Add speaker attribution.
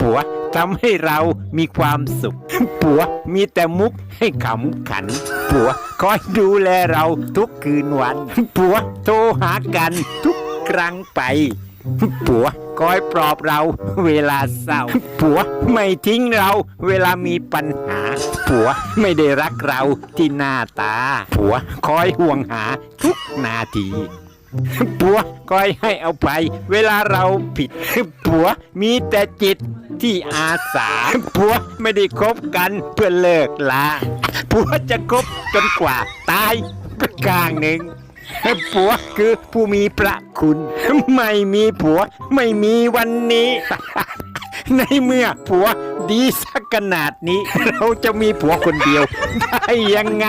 Speaker 1: ผัวทำให้เรามีความสุขผัวมีแต่มุกให้ขำขันผัวคอยดูแลเราทุกคืนวันผัวโทรหากันทุกครั้งไปผัวคอยปลอบเราเวลาเศร้าผัวไม่ทิ้งเราเวลามีปัญหาผัวไม่ได้รักเราที่หน้าตาผัวคอยห่วงหาทุกนาที ผัวคอยให้เอาไป เวลาเราผิดผัวมีแต่จิตที่อาสาผัวไม่ได้คบกันเพื่อเลิกลาผัวจะคบจนกว่าตายก็กลางหนึ่งผัวคือผู้มีพระคุณ ไม่มีผัวไม่มีวันนี้ ในเมื่อผัวดีสักขนาดนี้ เราจะมีผัวคนเดียว ได้ยังไง